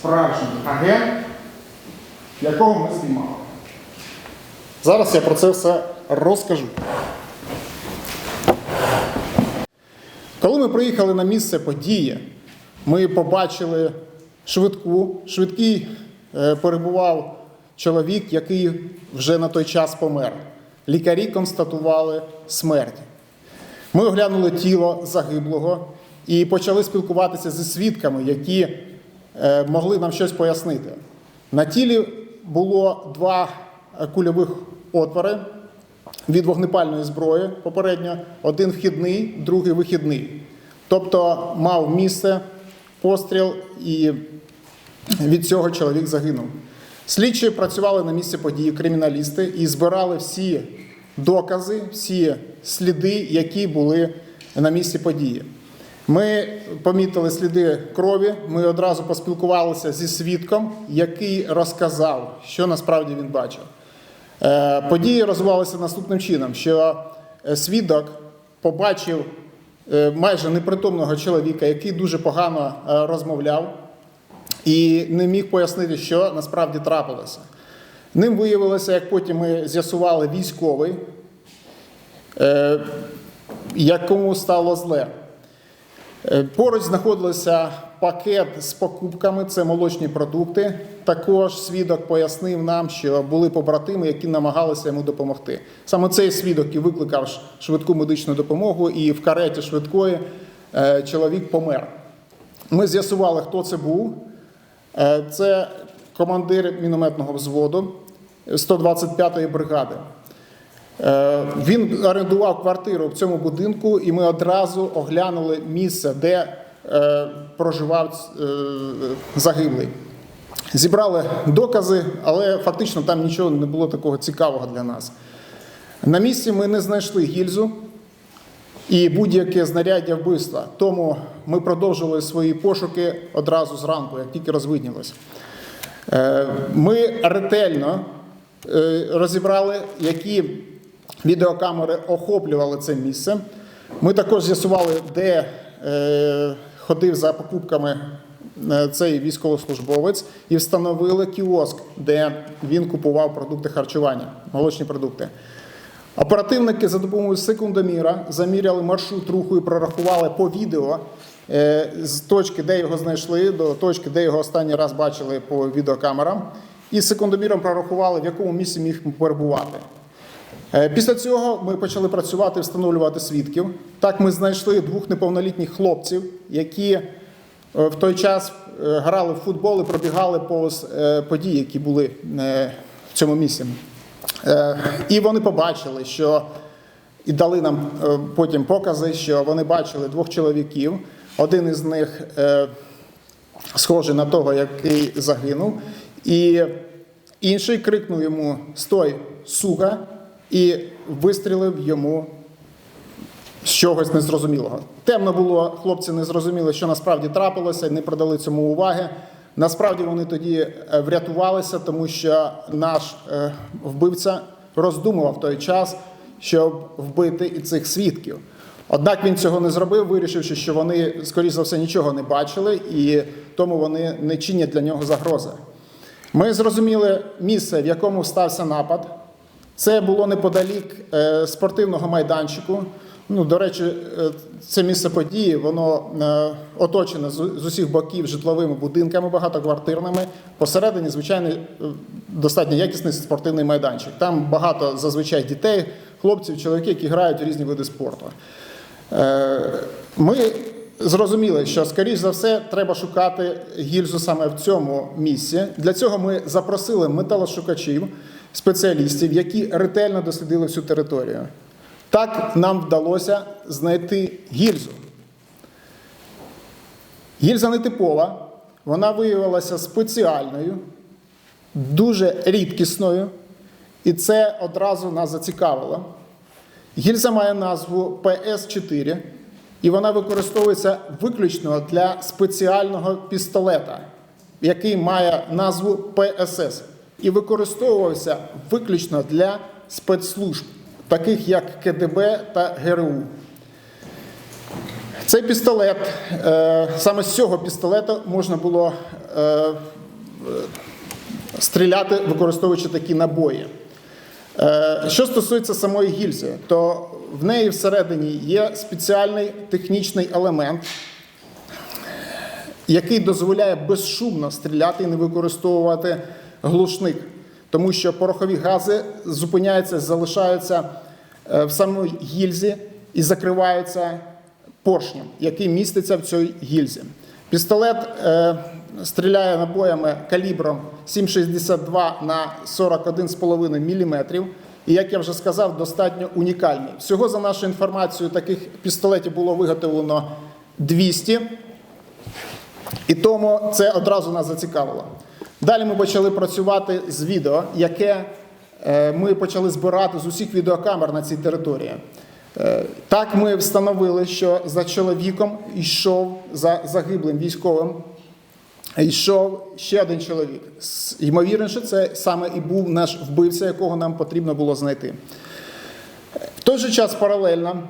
справжній агент, якого ми знімали. Зараз я про це все розкажу. Коли ми приїхали на місце події, ми побачили швидку. Швидкий е, перебував чоловік, який вже на той час помер. Лікарі констатували смерть. Ми оглянули тіло загиблого і почали спілкуватися зі свідками, які могли нам щось пояснити. На тілі було два е, кульових отвори від вогнепальної зброї попередньо, один вхідний, другий вихідний. Тобто мав місце постріл і від цього чоловік загинув. Слідчі працювали на місці події, криміналісти, і збирали всі докази, всі сліди, які були на місці події. Ми помітили сліди крові. Ми одразу поспілкувалися зі свідком, який розказав, що насправді він бачив. Е, Події розвивалися наступним чином, що е, свідок побачив е, майже непритомного чоловіка, який дуже погано розмовляв і не міг пояснити, що насправді трапилося. Ним виявилося, як потім ми з'ясували, військовий, якому стало зле. Е, Поруч знаходився пакет з покупками, це молочні продукти. Також свідок пояснив нам, що були побратими, які намагалися йому допомогти. Саме цей свідок і викликав швидку медичну допомогу, і в кареті швидкої е, чоловік помер. Ми з'ясували, хто це був. Е, Це командир мінометного взводу 125-ї бригади. Е, Він орендував квартиру в цьому будинку, і ми одразу оглянули місце, де е, проживав е, загиблий. Зібрали докази, але фактично там нічого не було такого цікавого для нас. На місці ми не знайшли гільзу і будь-яке знаряддя вбивства. Тому ми продовжували свої пошуки одразу зранку, як тільки розвиднілося. Ми ретельно розібрали, які відеокамери охоплювали це місце. Ми також з'ясували, де е, ходив за покупками е, цей військовослужбовець, і встановили кіоск, де він купував продукти харчування, молочні продукти. Оперативники за допомогою секундоміра заміряли маршрут руху і прорахували по відео е, з точки, де його знайшли, до точки, де його останній раз бачили по відеокамерам, і секундоміром прорахували, в якому місці міг перебувати. Е, Після цього ми почали працювати, встановлювати свідків. Так ми знайшли двох неповнолітніх хлопців, які е, в той час е, грали в футбол і пробігали повз події, які були в цьому місці. І вони побачили, що і дали нам потім покази, що вони бачили двох чоловіків. Один із них схожий на того, який загинув, і інший крикнув йому Стой, сука! І вистрілив йому з чогось незрозумілого. Темно було, хлопці не зрозуміли, що насправді трапилося, не придали цьому уваги. Насправді вони тоді е, врятувалися, тому що наш е, вбивця роздумував той час, щоб вбити і цих свідків. Однак він цього не зробив, вирішивши, що вони, скоріш за все, нічого не бачили, і тому вони не чинять для нього загрози. Ми зрозуміли місце, в якому стався напад. Це було неподалік е, спортивного майданчику. Ну, до речі, е, це місце події, воно е, оточене з, усіх боків житловими будинками багатоквартирними. Посередині, звичайно, достатньо якісний спортивний майданчик. Там багато зазвичай дітей, хлопців, чоловіків, які грають у різні види спорту. Ми зрозуміли, що, скоріш за все, треба шукати гільзу саме в цьому місці. Для цього ми запросили металошукачів, спеціалістів, які ретельно дослідили всю територію. Так нам вдалося знайти гільзу. Гільза нетипова, вона виявилася спеціальною, дуже рідкісною, і це одразу нас зацікавило. Гільза має назву PS4, і вона використовується виключно для спеціального пістолета, який має назву ПСС, і використовувався виключно для спецслужб, таких як КДБ та ГРУ. Цей пістолет, е, саме з цього пістолета можна було е, стріляти, використовуючи такі набої. Е, Що стосується самої гільзи, то в неї всередині є спеціальний технічний елемент, який дозволяє безшумно стріляти і не використовувати глушник, тому що порохові гази зупиняються, залишаються е, в самій гільзі і закриваються поршнем, який міститься в цій гільзі. Пістолет е, стріляє набоями калібром 7,62 на 41,5 мм. І як я вже сказав, достатньо унікальний. Всього за нашою інформацією, таких пістолетів було виготовлено 200. І тому це одразу нас зацікавило. Далі ми почали працювати з відео, яке е, ми почали збирати з усіх відеокамер на цій території. Е, Так ми встановили, що за чоловіком йшов за загиблим військовим. Йшов ще один чоловік. С- Ймовірніше, це саме і був наш вбивця, якого нам потрібно було знайти. В той же час паралельно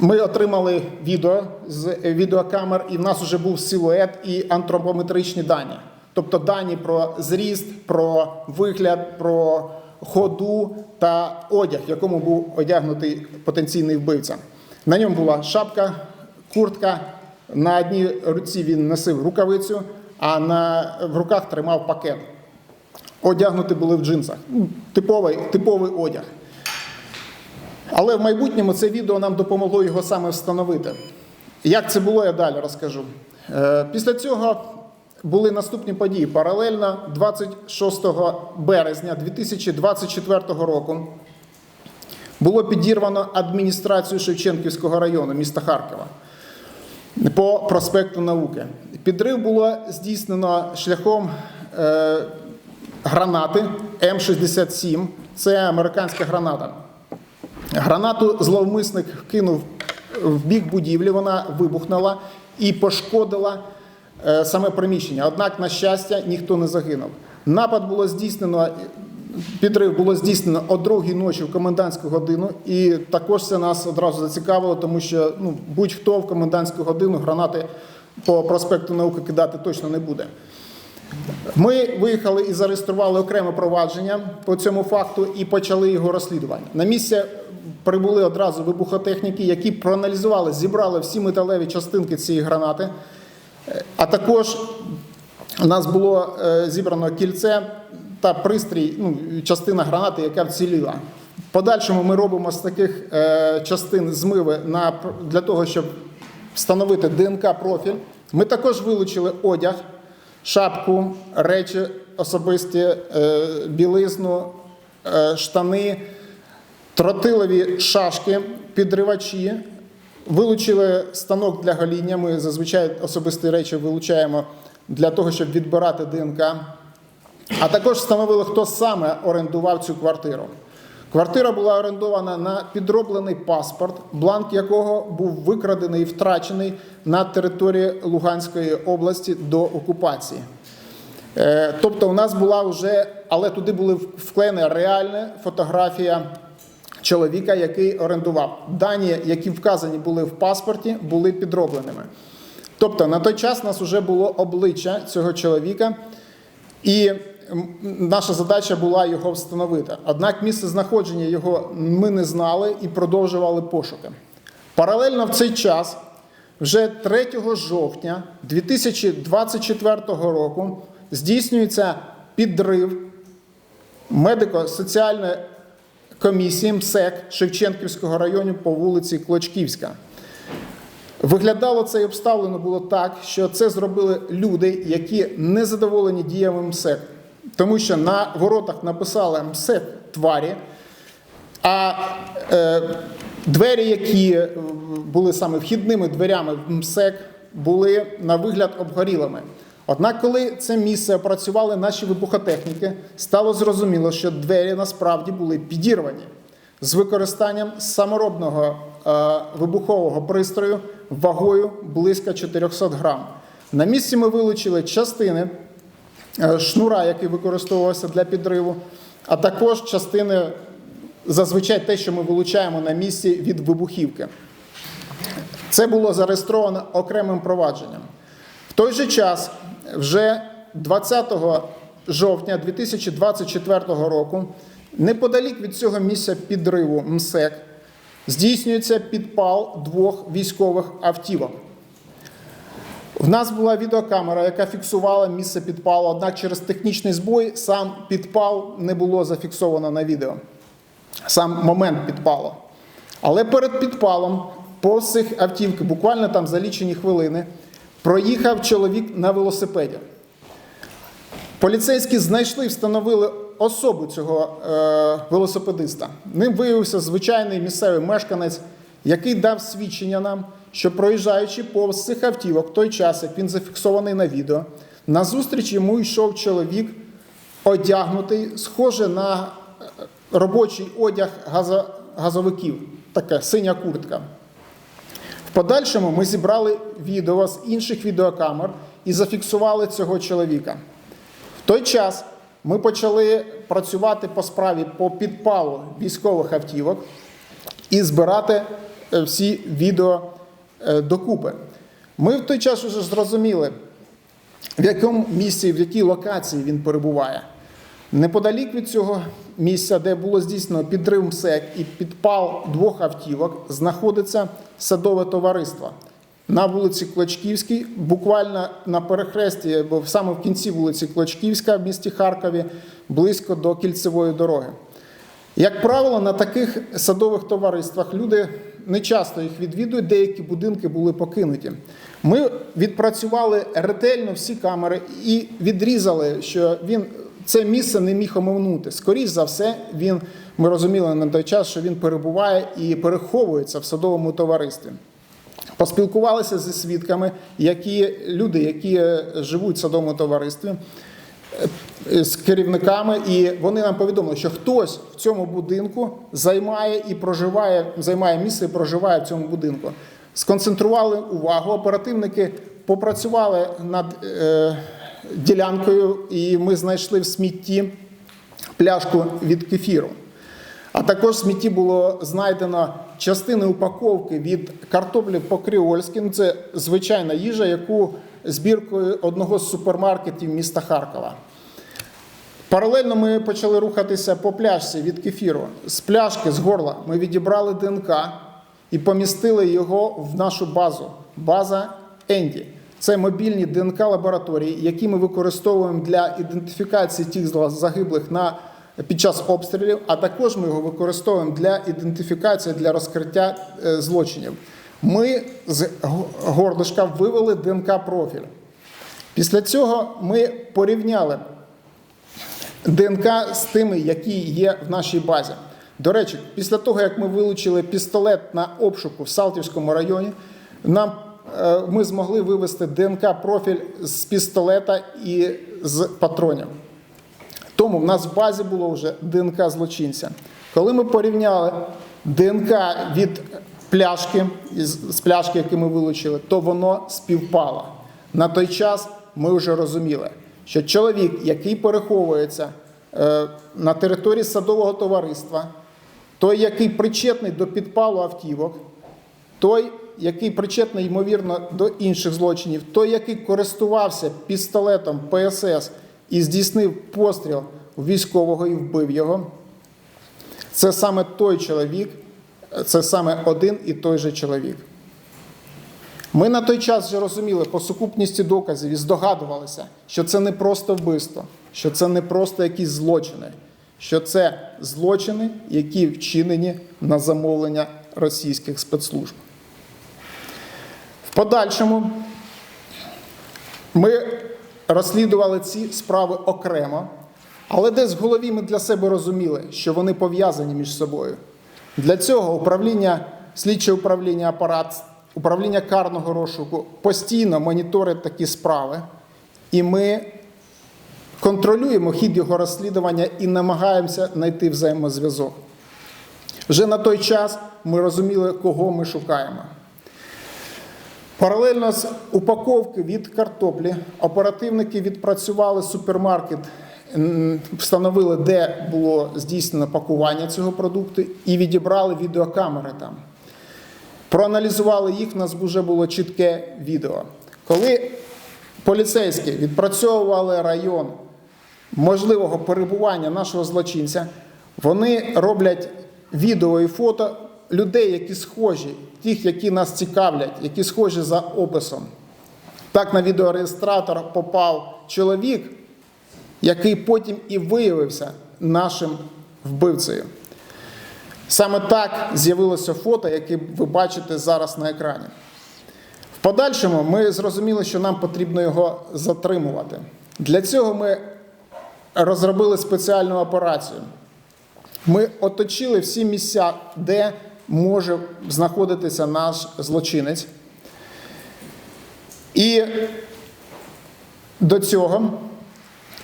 ми отримали відео з відеокамер, і в нас вже був силует і антропометричні дані. Тобто дані про зріст, про вигляд, про ходу та одяг, в якому був одягнутий потенційний вбивця. На ньому була шапка, куртка. На одній руці він носив рукавицю, а на, в руках тримав пакет. Одягнуті були в джинсах. Ну, Типовий, типовий одяг. Але в майбутньому це відео нам допомогло його саме встановити. Як це було, я далі розкажу. Е, Після цього були наступні події. Паралельно 26 березня 2024 року було підірвано адміністрацію Шевченківського району міста Харкова по проспекту Науки. Підрив було здійснено шляхом е, гранати М67. Це американська граната. Гранату зловмисник кинув в бік будівлі, вона вибухнула і пошкодила саме приміщення. Однак, на щастя, ніхто не загинув. Напад було здійснено, підрив було здійснено о другій ночі в комендантську годину, і також це нас одразу зацікавило, тому що ну, будь-хто в комендантську годину гранати по проспекту науки кидати точно не буде. Ми виїхали і зареєстрували окреме провадження по цьому факту і почали його розслідування. На місце прибули одразу вибухотехніки, які проаналізували, зібрали всі металеві частинки цієї гранати. А також у нас було е, зібрано кільце та пристрій, ну, частина гранати, яка вціліла. В подальшому ми робимо з таких е, частин змиви на, для того, щоб встановити ДНК-профіль. Ми також вилучили одяг, шапку, речі особисті, е, білизну, штани, тротилові шашки, підривачі. Вилучили станок для гоління. Ми зазвичай особисті речі вилучаємо для того, щоб відбирати ДНК. А також встановили, хто саме орендував цю квартиру. Квартира була орендована на підроблений паспорт, бланк якого був викрадений і втрачений на території Луганської області до окупації. Е, Тобто, у нас була вже, але туди були вклеєна реальна фотографія чоловіка, який орендував. Дані, які вказані були в паспорті, були підробленими. Тобто на той час нас вже було обличчя цього чоловіка, і наша задача була його встановити. Однак місце знаходження його ми не знали і продовжували пошуки. Паралельно в цей час, вже 3 жовтня 2024 року, здійснюється підрив медико-соціальної комісії МСЕК Шевченківського району по вулиці Клочківська. Виглядало це і обставлено було так, що це зробили люди, які не задоволені діями МСЕК, тому що на воротах написали МСЕК тварі, а е, двері, які були саме вхідними дверями в МСЕК, були на вигляд обгорілими. Однак, коли це місце опрацювали наші вибухотехніки, стало зрозуміло, що двері насправді були підірвані з використанням саморобного е, вибухового пристрою вагою близько 400 грам. На місці ми вилучили частини е, шнура, який використовувався для підриву, а також частини, зазвичай те, що ми вилучаємо на місці від вибухівки. Це було зареєстровано окремим провадженням. В той же час вже 20 жовтня 2024 року, неподалік від цього місця підриву МСЕК, здійснюється підпал двох військових автівок. В нас була відеокамера, яка фіксувала місце підпалу, однак через технічний збой сам підпал не було зафіксовано на відео. Сам момент підпалу. Але перед підпалом повз цих автівки, буквально там за лічені хвилини, проїхав чоловік на велосипеді. Поліцейські знайшли, встановили особу цього е, велосипедиста. Ним виявився звичайний місцевий мешканець, який дав свідчення нам, що проїжджаючи повз цих автівок, в той час, як він зафіксований на відео, назустріч йому йшов чоловік, одягнутий, схоже на е, робочий одяг газовиків, така синя куртка. Подальшому ми зібрали відео з інших відеокамер і зафіксували цього чоловіка. В той час ми почали працювати по справі по підпалу військових автівок і збирати е, всі відео е, докупи. Ми в той час вже зрозуміли, в якому місці, в якій локації він перебуває. Неподалік від цього місця, де було здійснено підрив МСЕК і підпал двох автівок, знаходиться садове товариство на вулиці Клочківській, буквально на перехресті, або саме в кінці вулиці Клочківська в місті Харкові, близько до кільцевої дороги. Як правило, на таких садових товариствах люди не часто їх відвідують, деякі будинки були покинуті. Ми відпрацювали ретельно всі камери і відрізали, що він це місце не міг оминути. Скоріше за все, він ми розуміли на той час, що він перебуває і переховується в садовому товаристві. Поспілкувалися зі свідками, які люди, які е, живуть в садовому товаристві, е, з керівниками, і вони нам повідомили, що хтось в цьому будинку займає і проживає, займає місце і проживає в цьому будинку. Сконцентрували увагу, оперативники попрацювали над е, ділянкою, і ми знайшли в смітті пляшку від кефіру. А також в смітті було знайдено частини упаковки від картоплі по-креольськи. Це звичайна їжа, яку збіркою одного з супермаркетів міста Харкова. Паралельно ми почали рухатися по пляшці від кефіру. З пляшки, з горла, ми відібрали ДНК і помістили його в нашу базу. База Енді. Це мобільні ДНК лабораторії, які ми використовуємо для ідентифікації тих загиблих на під час обстрілів, а також ми його використовуємо для ідентифікації для розкриття е, злочинів. Ми з го- горлишка вивели ДНК профіль. Після цього ми порівняли ДНК з тими, які є в нашій базі. До речі, після того, як ми вилучили пістолет на обшуку в Салтівському районі, нам ми змогли вивести ДНК профіль з пістолета і з патронів. Тому в нас в базі було вже ДНК злочинця. Коли ми порівняли ДНК від пляшки, з пляшки, яку ми вилучили, то воно співпало. На той час ми вже розуміли, що чоловік, який переховується е, на території садового товариства, той, який причетний до підпалу автівок, той, який причетний, ймовірно, до інших злочинів, той, який користувався пістолетом ПСС і здійснив постріл військового і вбив його, це саме той чоловік, це саме один і той же чоловік. Ми на той час вже розуміли по сукупності доказів і здогадувалися, що це не просто вбивство, що це не просто якісь злочини, що це злочини, які вчинені на замовлення російських спецслужб. Подальшому ми розслідували ці справи окремо, але десь в голові ми для себе розуміли, що вони пов'язані між собою. Для цього управління, слідче управління апарат, управління карного розшуку постійно моніторить такі справи, і ми контролюємо хід його розслідування і намагаємося знайти взаємозв'язок. Вже на той час ми розуміли, кого ми шукаємо. Паралельно з упаковки від картоплі оперативники відпрацювали супермаркет, встановили, де було здійснено пакування цього продукту, і відібрали відеокамери там. Проаналізували їх, в нас вже було чітке відео. Коли поліцейські відпрацьовували район можливого перебування нашого злочинця, вони роблять відео і фото людей, які схожі, тих, які нас цікавлять, які схожі за описом. Так на відеореєстратор попав чоловік, який потім і виявився нашим вбивцею. Саме так з'явилося фото, яке ви бачите зараз на екрані. В подальшому ми зрозуміли, що нам потрібно його затримувати. Для цього ми розробили спеціальну операцію. Ми оточили всі місця, де може знаходитися наш злочинець. І до цього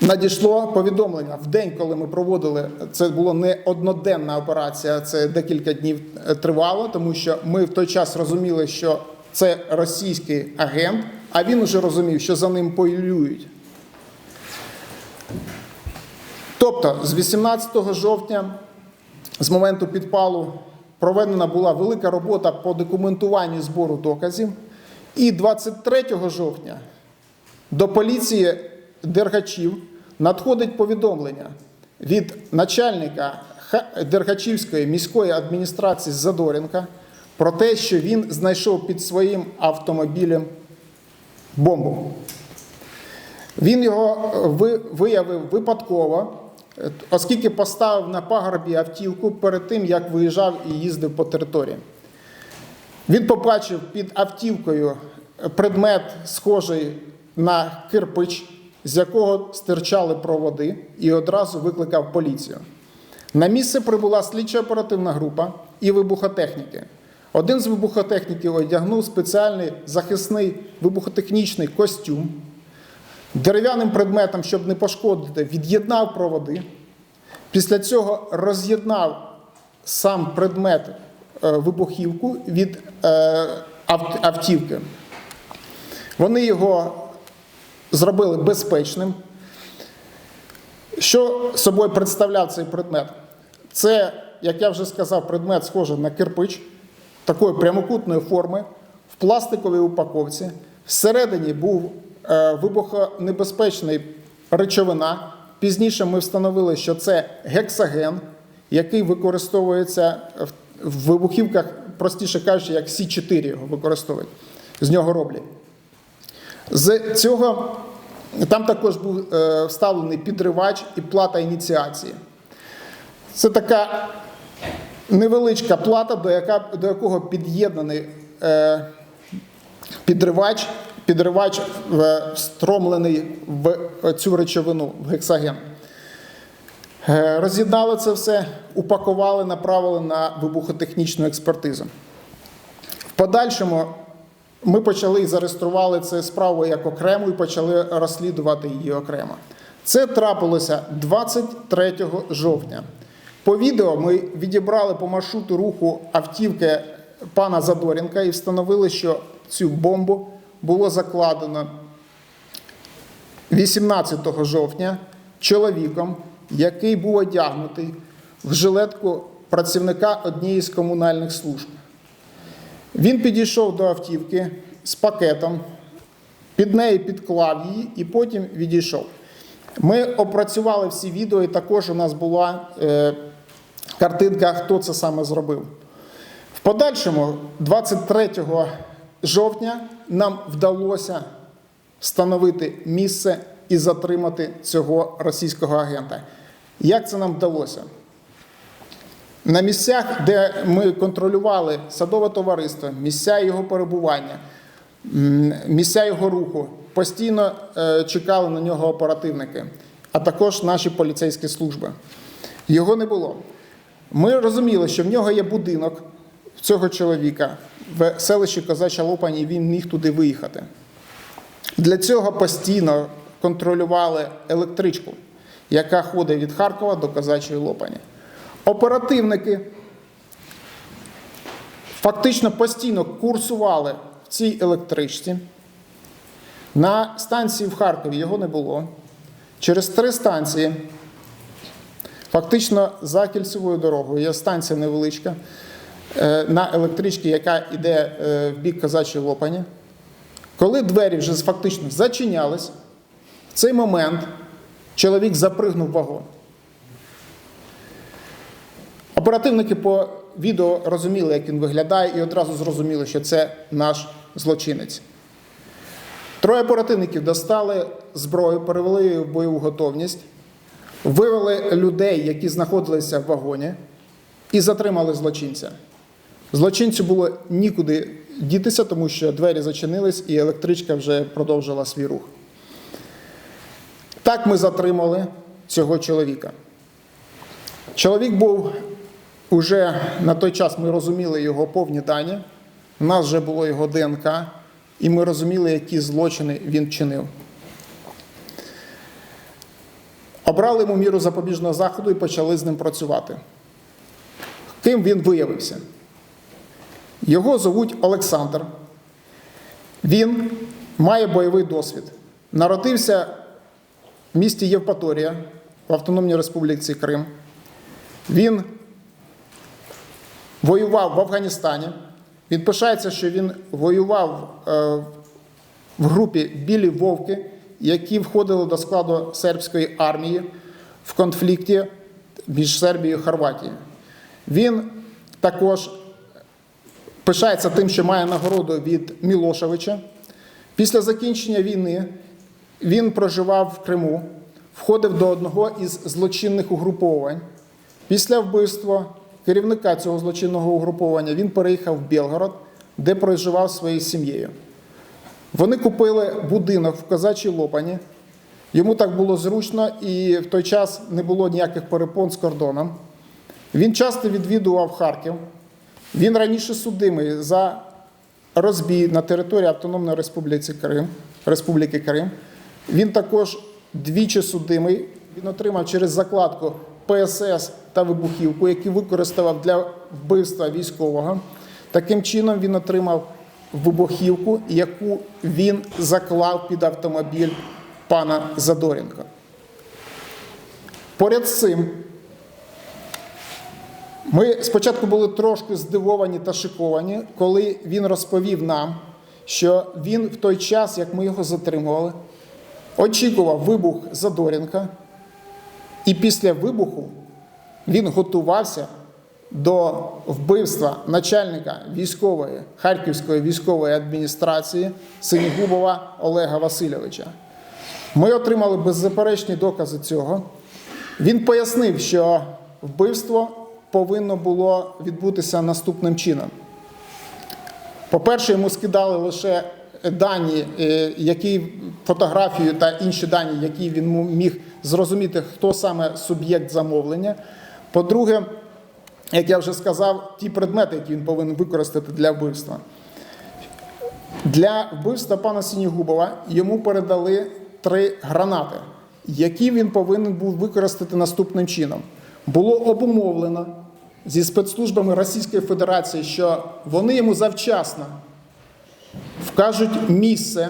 надійшло повідомлення в день, коли ми проводили. Це була не одноденна операція, це декілька днів е, тривало, тому що ми в той час розуміли, що це російський агент, а він уже розумів, що за ним полюють. Тобто, з 18 жовтня, з моменту підпалу, проведена була велика робота по документуванню збору доказів. І 23 жовтня до поліції Дергачів надходить повідомлення від начальника Дергачівської міської адміністрації Задоренка про те, що він знайшов під своїм автомобілем бомбу. Він його е, виявив випадково, оскільки поставив на пагорбі автівку перед тим, як виїжджав і їздив по території. Він побачив під автівкою предмет, схожий на кирпич, з якого стирчали проводи, і одразу викликав поліцію. На місце прибула слідча оперативна група і вибухотехніки. Один з вибухотехніків одягнув спеціальний захисний вибухотехнічний костюм. Дерев'яним предметом, щоб не пошкодити, від'єднав проводи. Після цього роз'єднав сам предмет е, вибухівку від е, автівки. Вони його зробили безпечним. Що собою представляв цей предмет? Це, як я вже сказав, предмет схожий на кирпич такої прямокутної форми в пластиковій упаковці. Всередині був е, вибухонебезпечний речовина. Пізніше ми встановили, що це гексаген, який використовується в- вибухівках, простіше кажучи, як Сі-4 його використовують. З нього роблять. З цього там також був е, вставлений підривач і плата ініціації. Це така невеличка плата, до, яка, до якого під'єднаний е, підривач, підривач встромлений в цю речовину, в гексаген. Е, Роз'єднали це все, упакували, направили на вибухотехнічну експертизу. В подальшому ми почали і зареєстрували це справу як окрему і почали розслідувати її окремо. Це трапилося 23 жовтня. По відео ми відібрали по маршруту руху автівки пана Задоренка і встановили, що цю бомбу було закладено 18 жовтня чоловіком, який був одягнутий в жилетку працівника однієї з комунальних служб. Він підійшов до автівки з пакетом, під неї підклав її і потім відійшов. Ми опрацювали всі відео, і також у нас була е, картинка, хто це саме зробив. В подальшому, 23 жовтня, нам вдалося встановити місце і затримати цього російського агента. Як це нам вдалося? На місцях, де ми контролювали садове товариство, місця його перебування, місця його руху, постійно е, чекали на нього оперативники, а також наші поліцейські служби. Його не було. Ми розуміли, що в нього є будинок цього чоловіка в селищі Козача Лопані, і він міг туди виїхати. Для цього постійно контролювали електричку, яка ходить від Харкова до Козачої Лопані. Оперативники фактично постійно курсували в цій електричці. На станції в Харкові його не було. Через три станції, фактично за кільцевою дорогою, є станція невеличка на електричці, яка йде е, в бік Козачої Лопані. Коли двері вже фактично зачинялись, в цей момент чоловік запригнув вагон. Оперативники по відео розуміли, як він виглядає, і одразу зрозуміли, що це наш злочинець. Троє оперативників достали зброю, перевели її в бойову готовність, вивели людей, які знаходилися в вагоні, і затримали злочинця. Злочинцю було нікуди дітися, тому що двері зачинились і електричка вже продовжила свій рух. Так ми затримали цього чоловіка. Чоловік був уже на той час, ми розуміли його повні дані. У нас вже було його ДНК, і ми розуміли, які злочини він вчинив. Обрали йому міру запобіжного заходу і почали з ним працювати. Ким він виявився? Його звуть Олександр. Він має бойовий досвід. Народився в місті Євпаторія в Автономній Республіці Крим. Він воював в Афганістані. Він пишається, що він воював е, в групі Білі Вовки, які входили до складу сербської армії в конфлікті між Сербією і Хорватією. Він також пишається тим, що має нагороду від Мілошевича. Після закінчення війни він проживав в Криму, входив до одного із злочинних угруповань. Після вбивства керівника цього злочинного угруповання він переїхав в Білгород, де проживав своєю сім'єю. Вони купили будинок в Козачій Лопані. Йому так було зручно, і в той час не було ніяких перепон з кордоном. Він часто відвідував Харків. Він раніше судимий за розбій на території Автономної Республіки Крим, Республіки Крим. Він також двічі судимий. Він отримав через закладку ПСС та вибухівку, які використав для вбивства військового. Таким чином він отримав вибухівку, яку він заклав під автомобіль пана Задоренка. Поряд з цим ми спочатку були трошки здивовані та шоковані, коли він розповів нам, що він в той час, як ми його затримували, очікував вибух Задоренка, і після вибуху він готувався до вбивства начальника військової Харківської військової адміністрації Синігубова Олега Васильовича. Ми отримали беззаперечні докази цього. Він пояснив, що вбивство повинно було відбутися наступним чином. По-перше, йому скидали лише дані, е, які фотографію та інші дані, які він міг зрозуміти, хто саме суб'єкт замовлення. По-друге, як я вже сказав, ті предмети, які він повинен використати для вбивства. Для вбивства пана Сінігубова йому передали три гранати, які він повинен був використати наступним чином. Було обумовлено зі спецслужбами Російської Федерації, що вони йому завчасно вкажуть місце,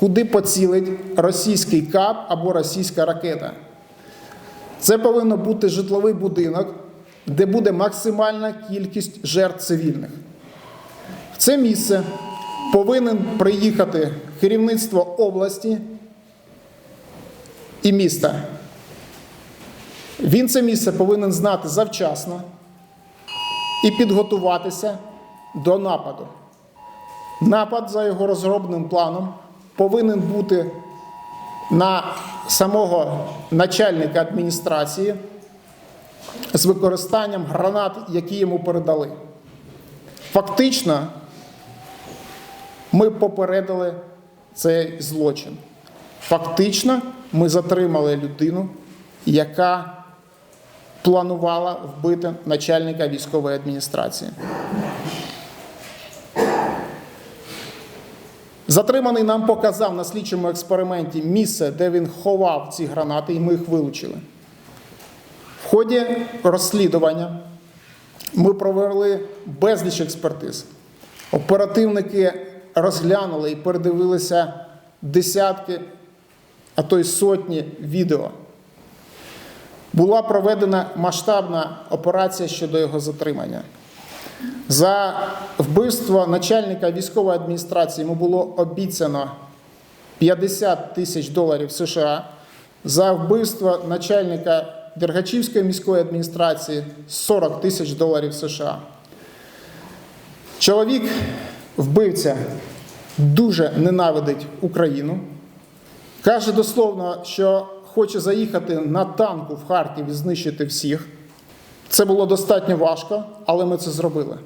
куди поцілить російський кап або російська ракета. Це повинен бути житловий будинок, де буде максимальна кількість жертв цивільних. В це місце повинен приїхати керівництво області і міста. Він це місце повинен знати завчасно і підготуватися до нападу. Напад за його розробленим планом повинен бути на самого начальника адміністрації з використанням гранат, які йому передали. Фактично, ми попередили цей злочин. Фактично, ми затримали людину, яка планувала вбити начальника військової адміністрації. Затриманий нам показав на слідчому експерименті місце, де він ховав ці гранати, і ми їх вилучили. В ході розслідування ми провели безліч експертиз. Оперативники розглянули і передивилися десятки, а то й сотні відео. Була проведена масштабна операція щодо його затримання. За вбивство начальника військової адміністрації йому було обіцяно 50 тисяч доларів США. За вбивство начальника Дергачівської міської адміністрації 40 тисяч доларів США. Чоловік, вбивця, дуже ненавидить Україну. Каже дословно, що хоче заїхати на танку в Харків і знищити всіх. Це було достатньо важко, але ми це зробили.